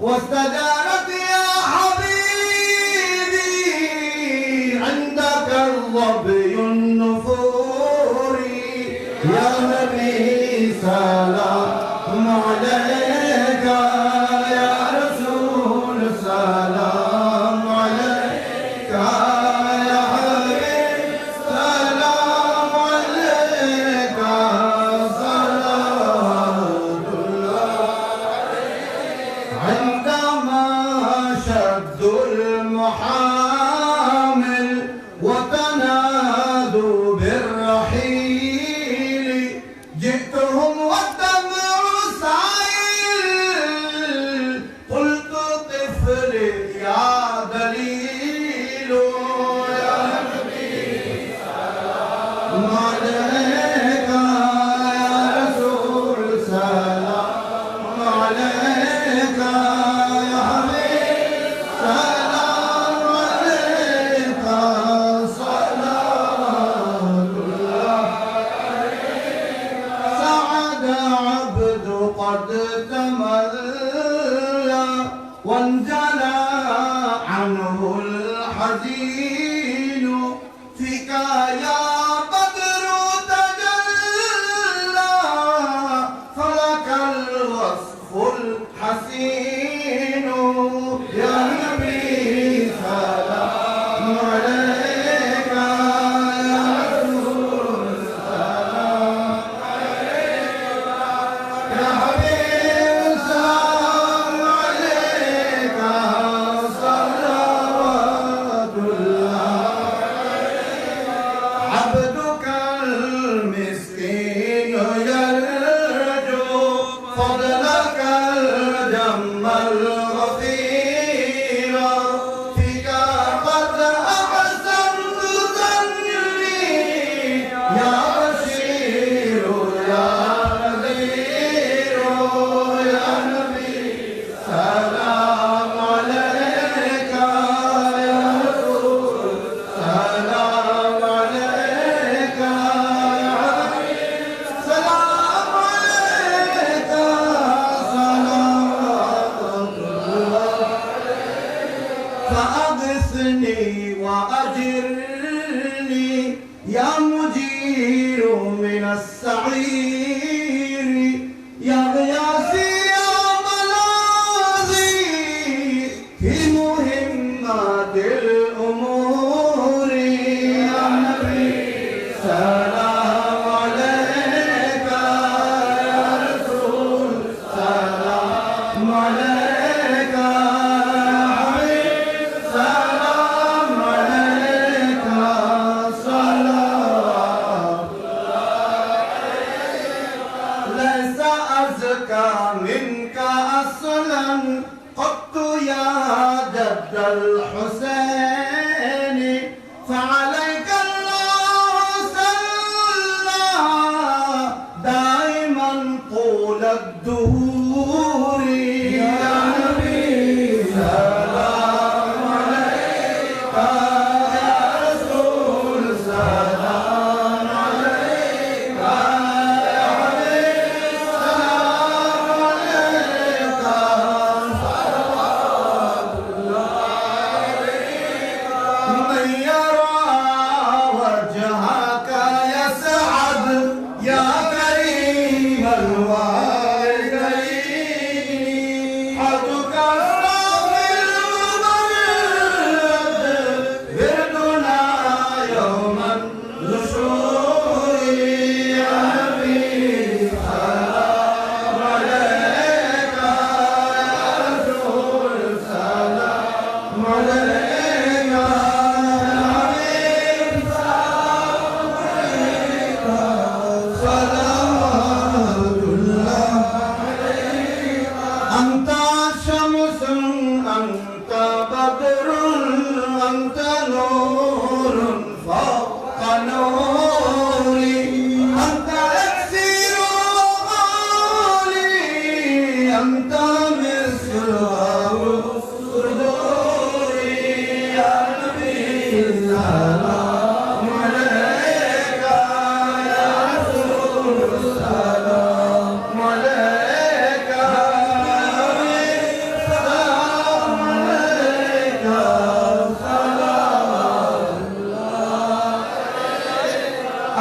واستدارت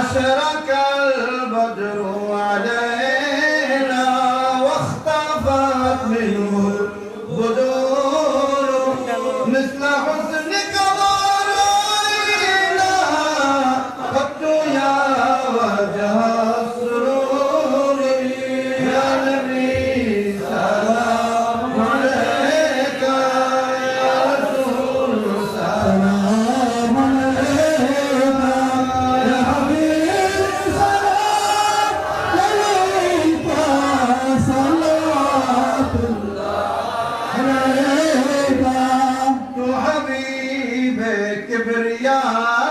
أشرك البدر عليه Yeah.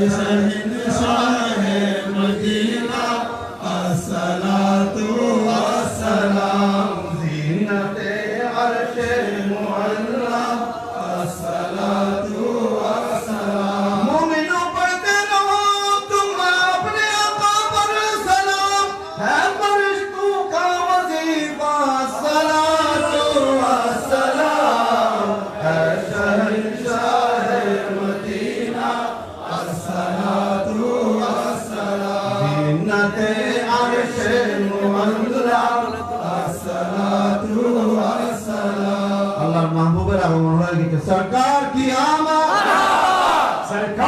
Yes, I'm in America.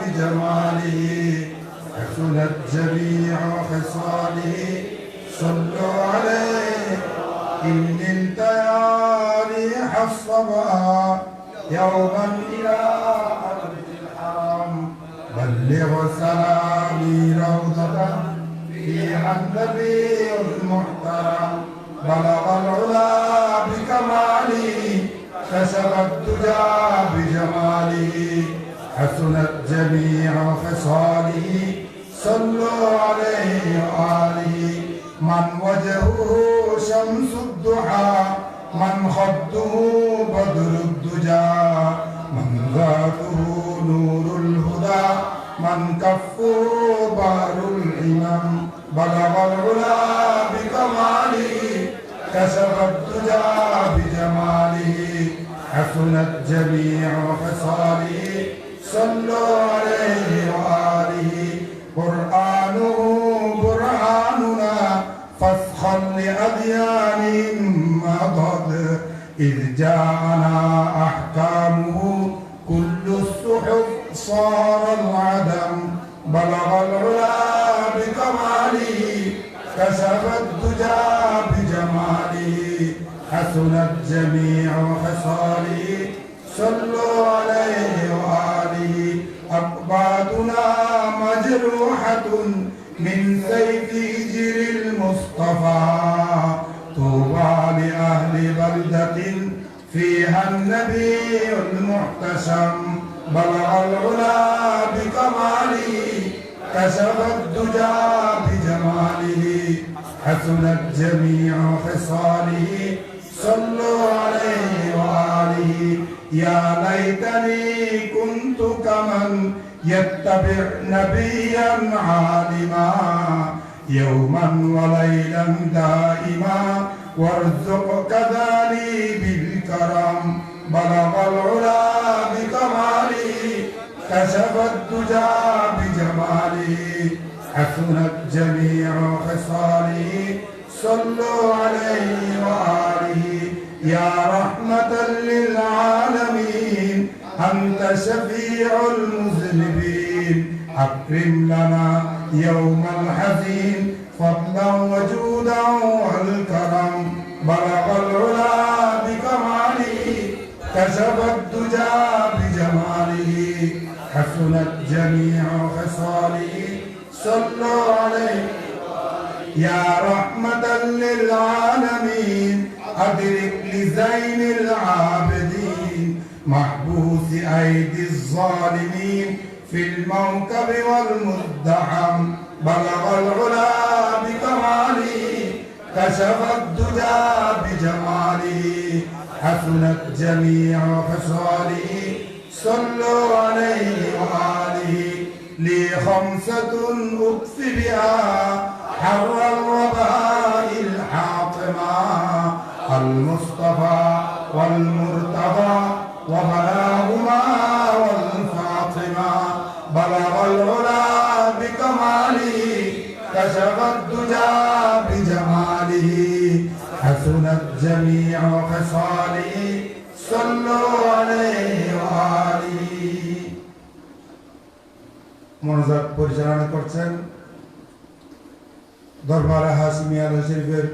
بجماله حسنت جميع خصاله. صلوا عليه إن انت يا ريح الصبا يوما إلى أرض الحرم بلغ سلامي روضة فيها النبي المحترم. بلغ العلا بكماله كشف الدجى بجماله. حسنت جميع خصاله صلوا عليه وآله. من وجهه شمس الضحى من خده بدر الدجى. من ذاته نور الهدى من كفه بار الإمام بلغ العلا بكماله كشف الدجى بجماله. حسنت جميع خصاله صلوا عليه وآله. قرآنه برهاننا فسخا لأديان مضت. إذ جاءنا أحكامه كل الصحف صار العدم. بلغ العلا بكماله كشف الدجى بجماله. حسنت جميع خصاله. صلوا عليه وآله أقباتنا مجروحة من سيف هجر المصطفى. طوبى لأهل بلدة فيها النبي المحتشم بلغ العلا بكماله كشف الدجى بجماله. حسنت جميع خصاله صلوا عليه وآله. يا ليتني كنت كمن يتبع نبيا عالما يوما وليلا دائما وارزق كذلي بالكرم بلغ العلا بكماله كشف الدجى بجماله حسنت جميع خصاله صلوا عليه وآله يا رحمة للعالمين أنت شفيع المذنبين. أكرم لنا يوم الحزين. فضلا وجودا والكرم. بلغ العلا بكماله. كشف الدجى بجماله. حسنت جميع خصاله. صلوا عليه. يا رحمة للعالمين. أدرك لزين العابدين. محبوس أيدي الظالمين في الموكب والمزدحم بلغ العلا بكماله كشف الدجى بجماله حسنت جميع خصاله صلوا عليه وآله لي خمسة أطفي بها حر الوباء الحاطمة المصطفى والمرتضى وبلاهما والفاطمة بلغ العلا بكماله كشف الدجى بجماله حسنت جميع خصاله صلوا عليه وآله মনোজাত পরিচালনা করছেন দরবারে হাসিমিয়া শরীফের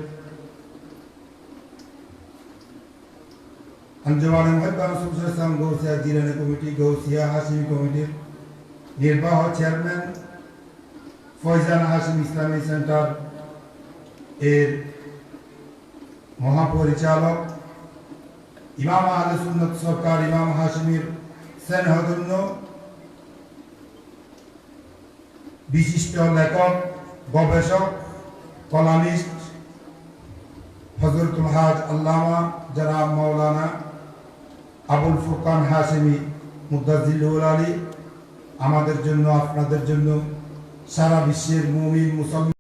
আঞ্জুমানে মহব্বান সুবসুল ইসলাম গৌসিয়া জিলানি কমিটি, গৌসিয়া হাসিমি কমিটির নির্বাহ চেয়ারম্যান ফয়জান হাসিম ইসলামী সেন্টার এর মহাপরিচালক ইমাম আহলে সুন্নত সরকার ইমাম হাসিমির স্নেহধন্য বিশিষ্ট লেখক, গবেষক, কলামিস্ট হজরতুল হাজ আল্লামা জনাব মৌলানা আবুল ফুরকান হাসিমি মুদাজিল্লুল আলী আমাদের জন্য আপনাদের জন্য সারা বিশ্বের মুমিন মুসলমান